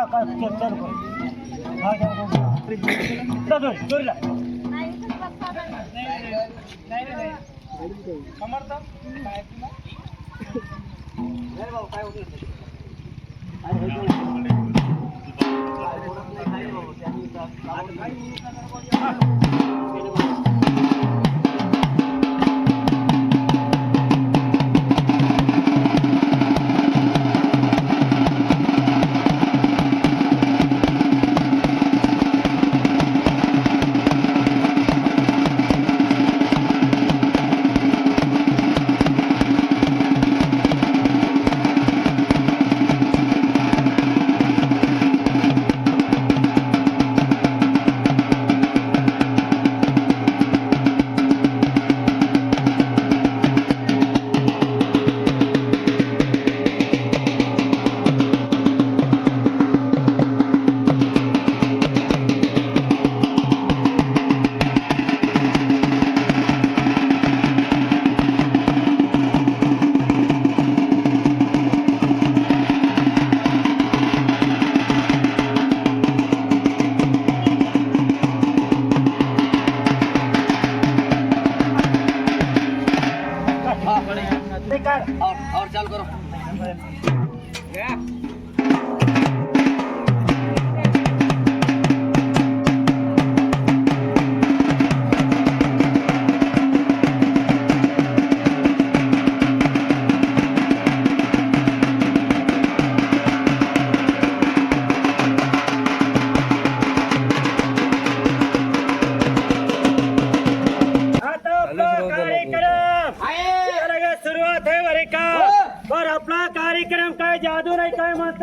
नाही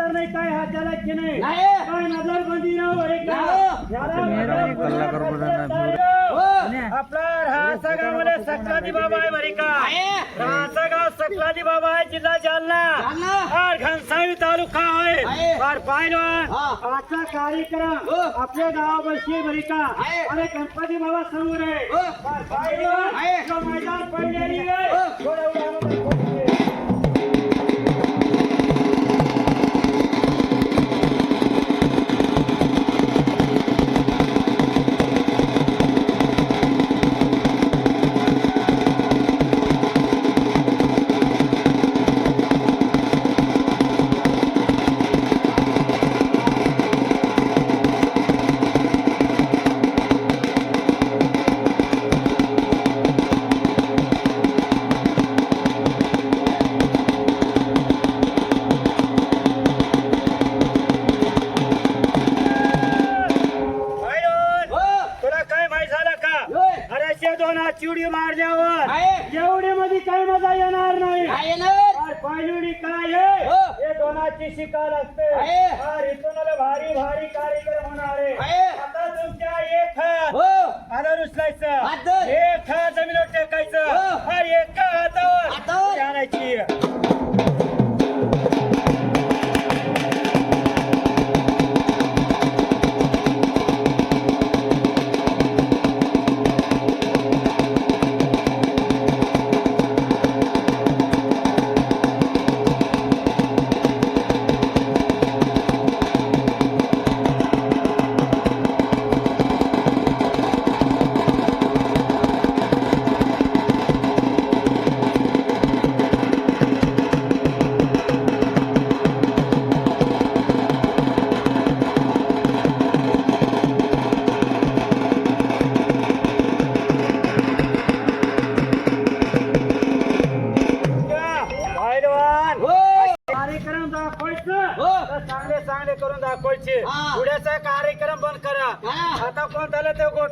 करणार नाही काय हात झाला की नाही? काय नजरबंदी ना हो एक? हो. बाबा आहे बरे का? राहासा गाव सकलाजी बाबा आहे जिल्हा जालना. घनसावी तालुका आहे. फार पाहिलं. आजचा कार्यक्रम आपल्या गावापाशी बरे का? अरे गणपती बाबा समोर आहे. मैदान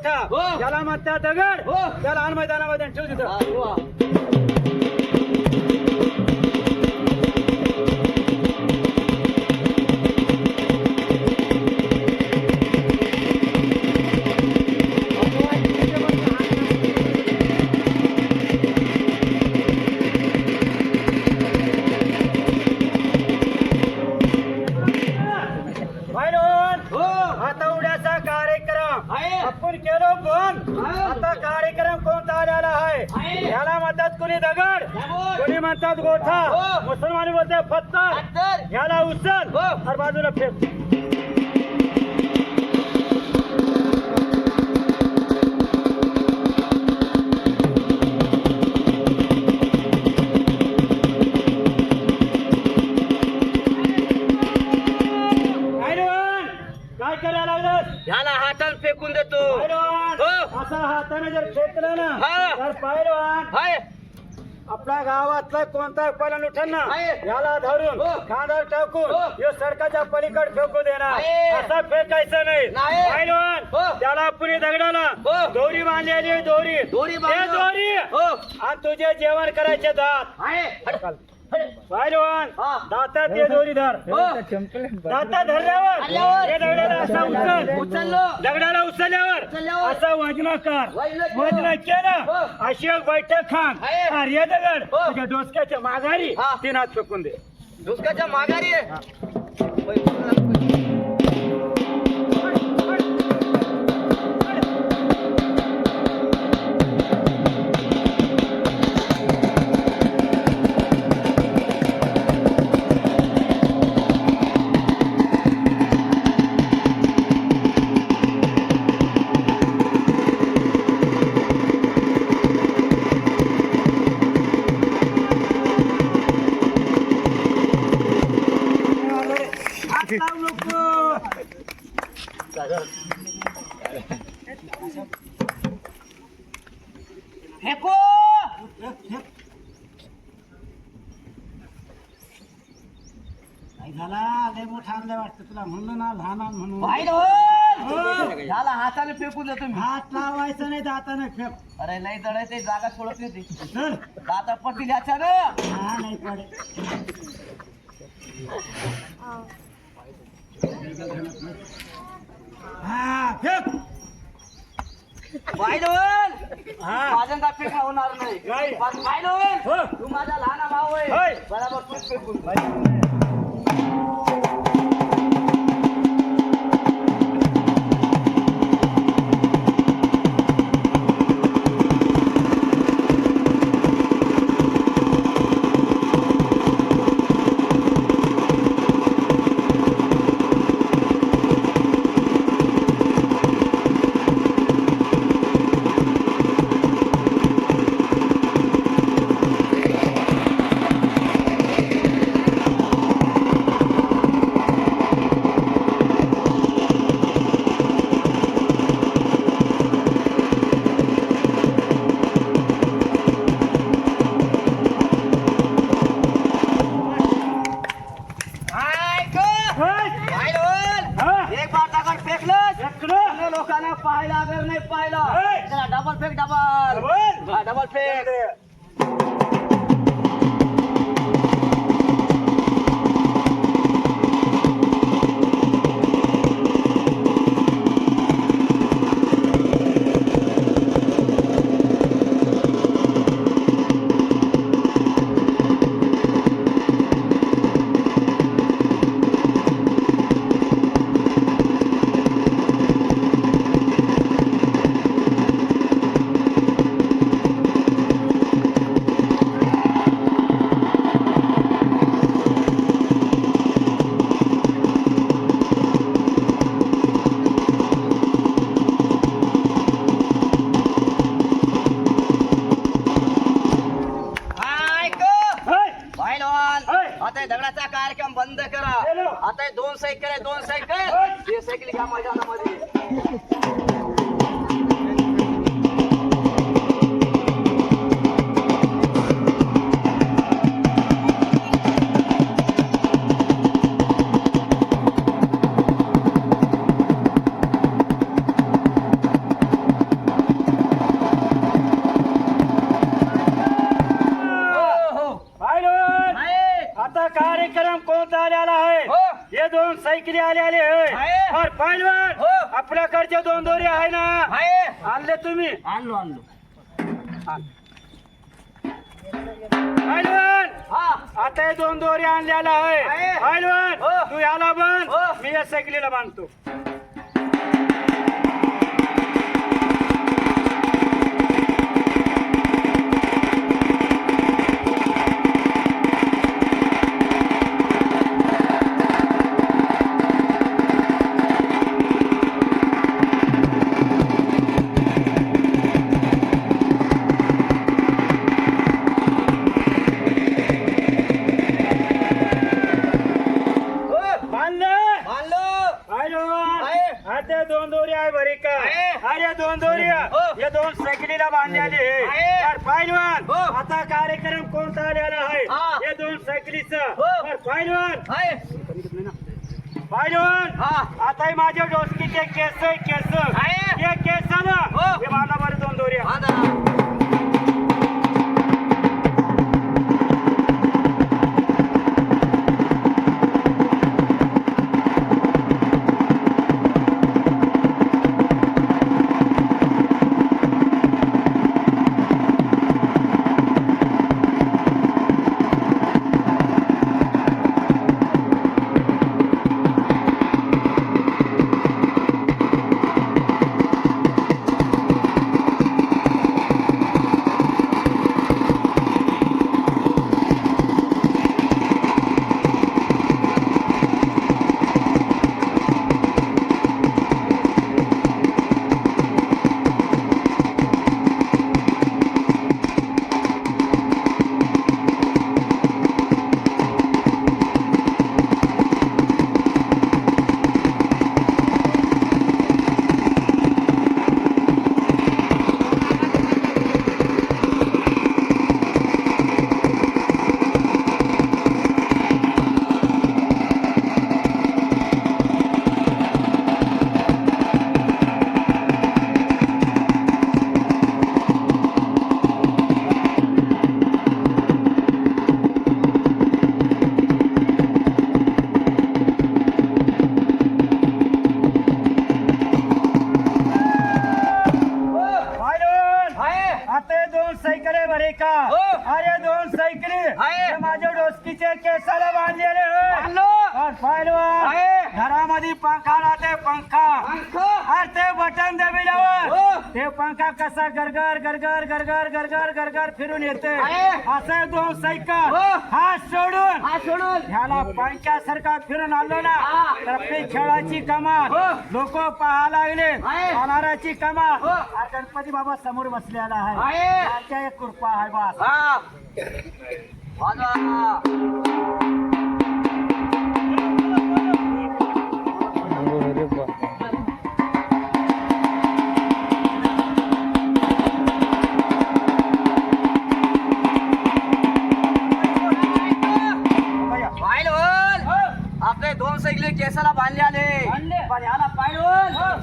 मोठा हो. याला म्हणतात दगड. हो. त्या लहान मैदानामध्ये ठेव तिथं. हाताने जर फेकलं ना हा. तर पहिलवान हाय आपल्या गावातला कोणता पहिला उठन ना आहे. याला धरून हो. खांदावर टाकून हो. यो सडकाच्या पलीकडे फेकू देणार आहे. असा फेकायचं नाही नाही. पहिलवान हो. त्याला पुढे दगडाला हो. दोरी बांधलेली आहे, दोरी दोरी हे. दोरी हो आणि तुझे जेवण करायचे दात हाय पहिलवान. दातात ते दोरी धर हो दातात धरल्यावर. हे दगडाला असा उचल उचललो दगडाला उचलल्यावर. असा वजन कर वजन केलं. हो. अशी एक बैठक खान. अरे दगड हो. तुझ्या डोसक्याच्या माघारी. तीन हात फेकून दे दुसऱ्याच्या माघारी नाही दाताने फेक अरे नाही ते जागा सोडत नाही ती. दाता पडतील याच्यानं हा नाही पडे हा फेक बाहेर हा. माझ्या फेका होणार नाही. नाही. पण बाहेर हो. तू माझा लहान भाऊ होय. आहे बरोबर तू फेकून आणि लोकांना पाहायला अगर नाही पाहिलं double fake double double. Double fake बंद करा. आता हे दोन सायकल आहे दोन सायकल. हे सायकल घ्या मैदानामध्ये पहिलवान हो. आपल्याकडचे दोन दोरे आहे ना आहे. आणले तुम्ही आणलो आणलो पहिलवान हा आता हे दोन दोरे आणलेला आहे आहे. पहिलवान हो. तू याला बांध हो. मी या सायकलीला बांधतो पहिलवान हा आता हे माझ्या डोसकीचे केस आहे केस असं दोन सायकल हो. सोडून. हा सोडून. ह्याला पंख्यासारखा फिरून आलो ना हा. तर आपली खेळाची कमाल. हो. लोक पाहा लागले. कमाल. हो. हा गणपती बाबा समोर बसलेला आहे. आहे. त्याच्या एक कृपा आहे बस.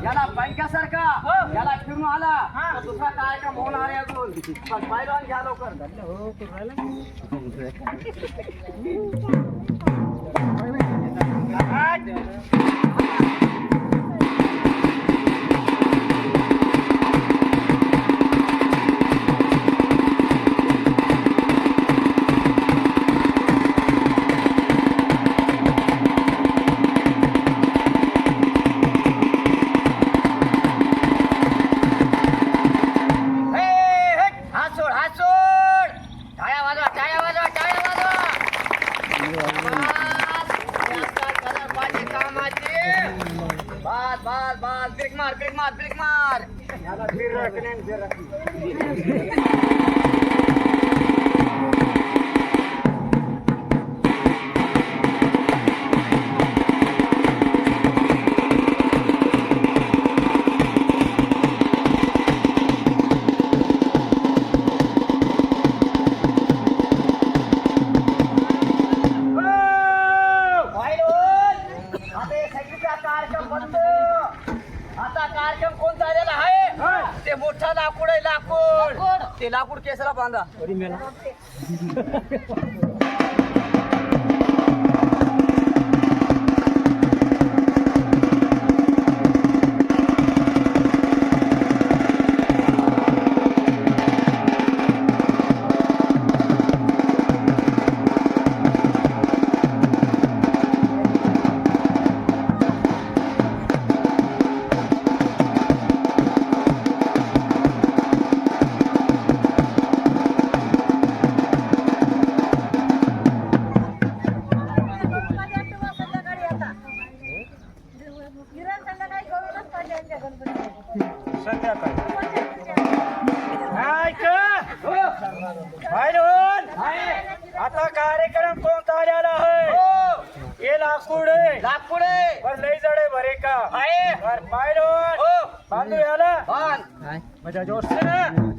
याला पंख्यासारखा याला फिरून आला. दुसरा कार्यक्रम होणार आहे अजून. पण पायलवान घ्या लवकर. आता कार्यक्रम कोण झालेला आहे? ते मोठं लाकूड आहे लाकूड. ते लाकूड केसाला बांधा. आता कार्यक्रम कोणता आलेला आहे? हो, हे लाकूड आहे. लाकूड आहे. वर लई जडे भरे का? आहे. हो, बांधू याला बांध. मजा जोश से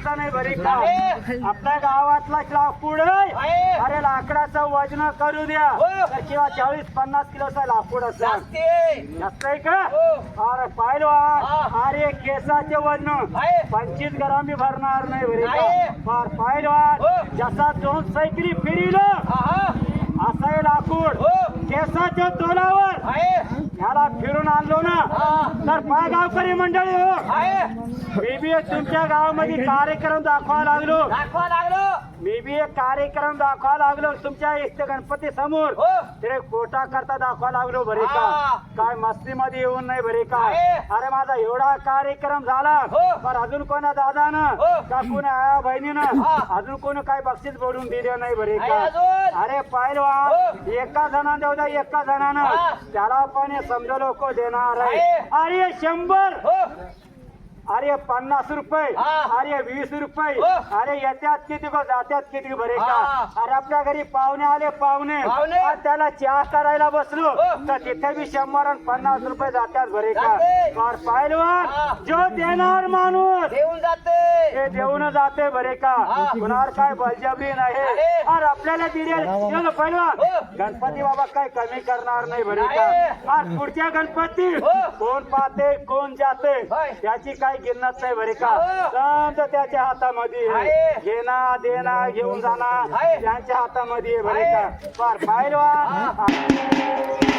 संस्था नाही बरे. का आपल्या गावातला लाकूड अरे लाकडाचं वजन करू द्या. तर किंवा चाळीस पन्नास किलोचा लाकूड असं जास्त. आहे का? अरे पाहिलो अरे केसाचे वजन. पंचवीस ग्राम भरणार नाही बरे का? फार पाहिलो जसा दोन सायकली फिरिलो. असं लाकूड. केसाच्या तोलावर. ह्याला फिरून आणलो ना तर पाय गावकरी मंडळी हो. मी बी एक तुमच्या गावामध्ये कार्यक्रम दाखवा लागलो. दाखवा लागलो. मी बी एक कार्यक्रम दाखवा लागलो तुमच्या इष्ट गणपती समोर हो ते कोटा करता दाखवा लागलो बरे का हा. काय मस्ती मध्ये येऊन नाही बरे का आहे. अरे माझा एवढा कार्यक्रम झाला हो. पण अजून कोणा दादानं हो. का कोणी आया बहिणीनं हा. अजून कोणी काय बक्षीस बोलून दिलं नाही बरे आहे का अजून? अरे पाहिलं हो. एका जणानं देऊ द्या एका जणानं. त्याला पण हे समजा लोक देणार आहे आहे. अरे शंभर हो अरे पन्नास रुपये हा. अरे वीस रुपये हो. अरे येत्यात किती गो जात्यात किती बरे का हा. अरे आपल्या घरी पाहुणे आले पाहुणे त्याला चहा करायला बसलो हो. तर तिथे बी शंभर आणि पन्नास रुपये जात्यात बरे का. और पाहिलवान हा. जो देणार माणूस देऊन जाते ते देऊन जाते बरे का हा. कुणावर काय बळजबरी नाही. और आपल्याला दिले पहिलवान हो. गणपती बाबा काय कमी करणार नाही बरे का पुढच्या गणपती हो. कोण पाहते कोण जाते. त्याची काही किंमत नाही बरे का हो. समज त्याच्या हातामध्ये. घेणा देणा घेऊन जाणार. त्यांच्या हातामध्ये बरे. का फार पहिलवान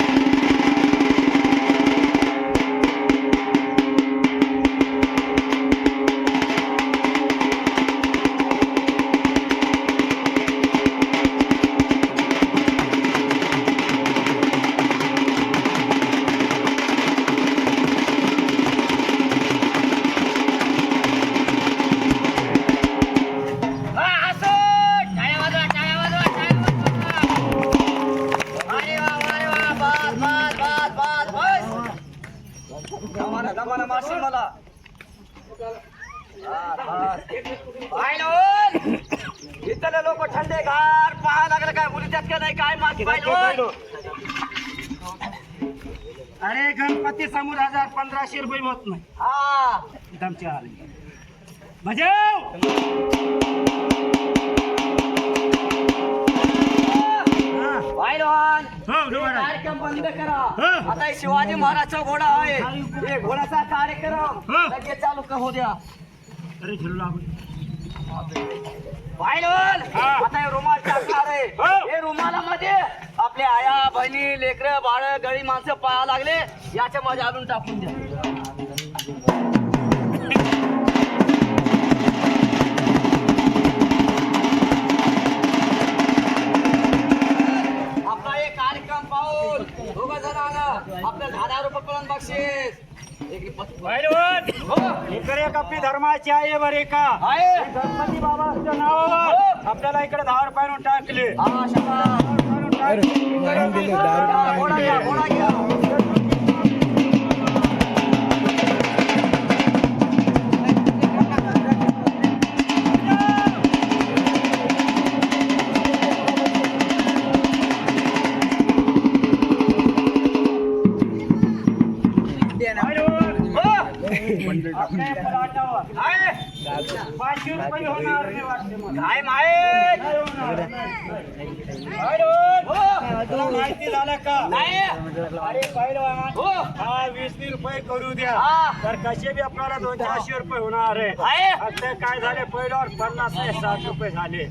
पाहिलं हा. आता हे रुमाल टाकणार आहे. रुमालामध्ये आपले आया बहिणी लेकर बाळ गळी माणसं पाया लागले. याच्या मध्ये आणून टाकून द्या. आपला हे कार्यक्रम पाहून दोघ जणांना आपल्या दहा रुपये पर्यंत बक्षीस हो. इकडे कपी धर्माची आहे बरे का आहे. गणपती बाबाच्या नावावर हो. आपल्याला इकडे दहा रुपयानं टाकले काय माहीत माहिती का अरे पहिलवान हा वीस रुपये करू द्या तर कसे बी आपल्याला दोन चारशे रुपये होणार आहे आहे. आता काय झाले पहिल्यावर पन्नास नाही साठ रुपये झाले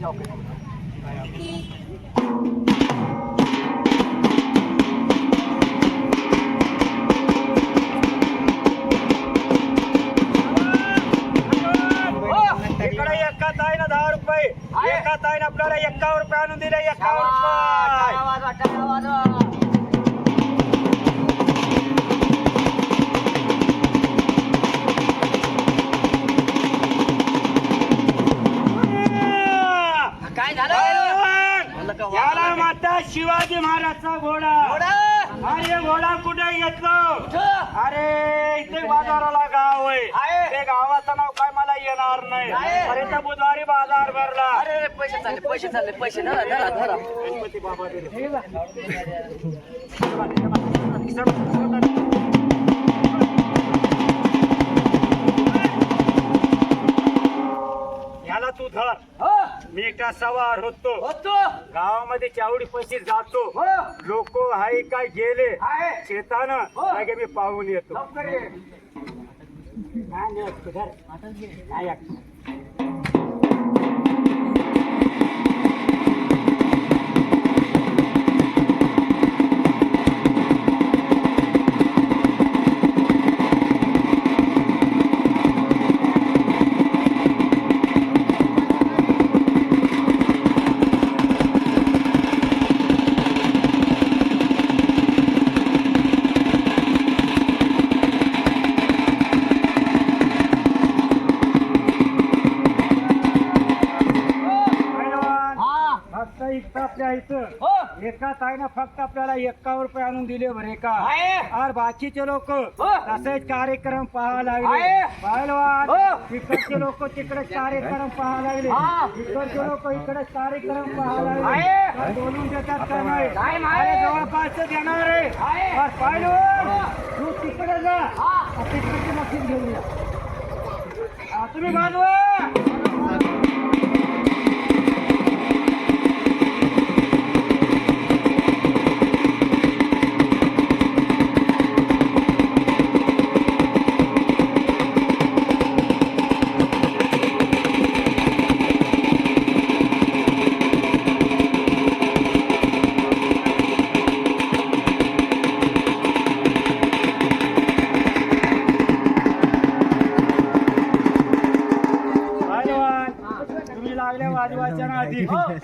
एका ताईनं आपल्याला एक्कावन्न रुपये आणून दिले एक्कावन्न रुपये काय झालं? याला माता शिवाजी महाराजचा घोडा. घोडा? अरे घोडा कुठे घेतलो? कुठं? अरे इथे बाजाराला गाव आहे आहे. ते गावाचं नाव काय मला येणार नाही. आहे. अरे त्या बुधवारी बाजार भरला. अरे पैसे चालले पैसे चालले पैसे. धरा धरा धरा. गणपती बाबा दिले. याला तू धर. हो. मी एकटा सवार होतो. होतो. गावामध्ये चावडी पैसे जातो. हो. लोक हाय काय गेले? आहे शेतानं. हो. मी पाहून येतो. लवकर ये. नाही, नाही, तू एका ताईनं फक्त आपल्याला एक्कावन्न रुपये आणून दिले बरे का? आहे. और बाकीचे लोक हो. तसेच कार्यक्रम पाहा लागले. पहिलवान हो. इकडचे लोक तिकडे कार्यक्रम पाहा लागले. हा. इकडचे लोक इकडे कार्यक्रम पाहा आहे. लागले बोलून देतात का नाही? जवळपास देणार आहे. पहिलवान हो. तू तिकडे जा. हा. तिकडची मशीन घेऊन या. हा, तुम्ही बाजूला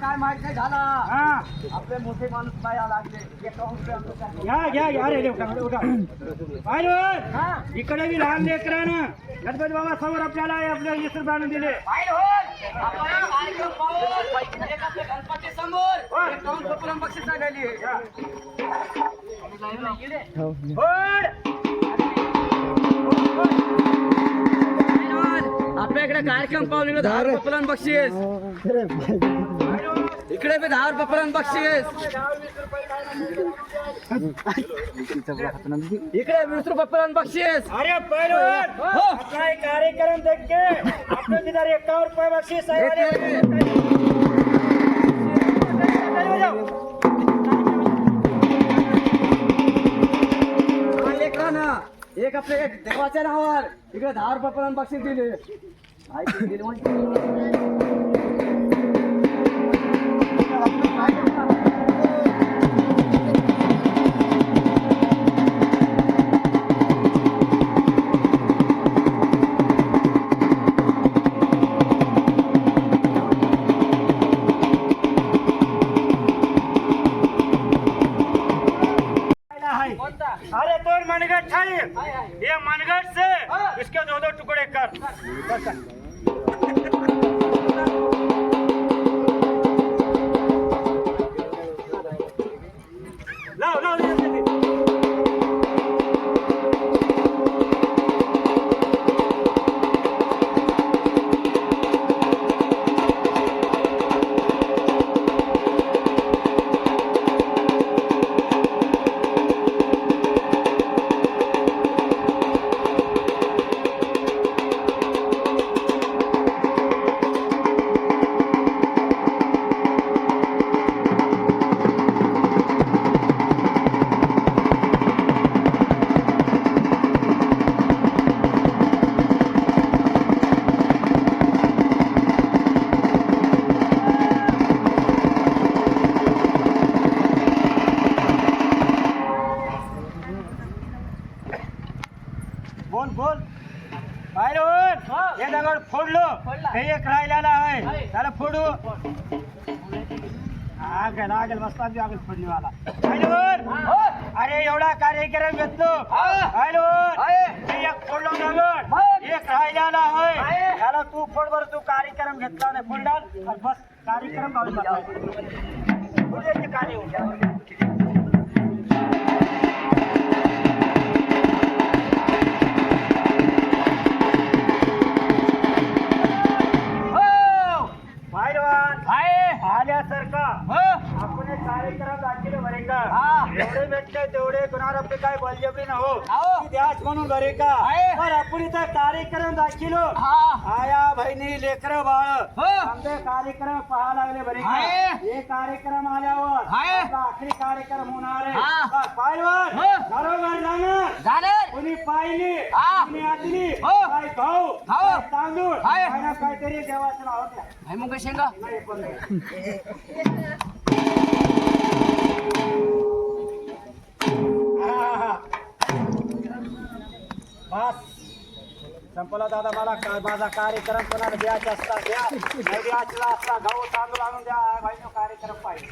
काय माहीत नाही झाला. हा. आपले मोठे माणूस पाया लागले. काय? घ्या घ्या घ्या. रे उठा हा. इकडे बी लहान लेकरानं गणपती बाबा समोर आपल्याला आपल्याला वीस रुपये आणून दिले आपल्या गणपती समोर. बक्षीस झालेली आपल्या इकडे कार्यक्रम पाहून दहा रुपये बक्षीस. इकडे बी दहा रुपये बक्षीस. इकडे वीस रुपये बक्षीस. अरे पहिलवान हो. एक कार्यक्रम देख के आपने रुपये लेकरांना एक आपले एक देवाच्या नावावर इकडे दहा रुपये पर्यंत बक्षीस दिले। आपली काय बळजबरी न हो. ती द्याच म्हणून बरे का आपण इथं कार्यक्रम दाखिलो हा. आया बहिणी लेकर बाळ हो. आमचे कार्यक्रम पाहा लागले बरे. हे कार्यक्रम आल्यावर. आपला आखरी कार्यक्रम होणार आहे हा. पहिलवान हो. जाणार जाणार. कुणी पाहिली. कुणी आतली हो. काय हो. काय तांदूळ काहीतरी देवाचं नाव द्या भाई मुंग शेंगा फास बस संपला दादा मला का- माझा कार्यक्रम कोणाला द्यायचा असता द्या. नाही द्यायचा असता गहू तांदूळ आणून द्या. भाई कार्यक्रम पाहिजे.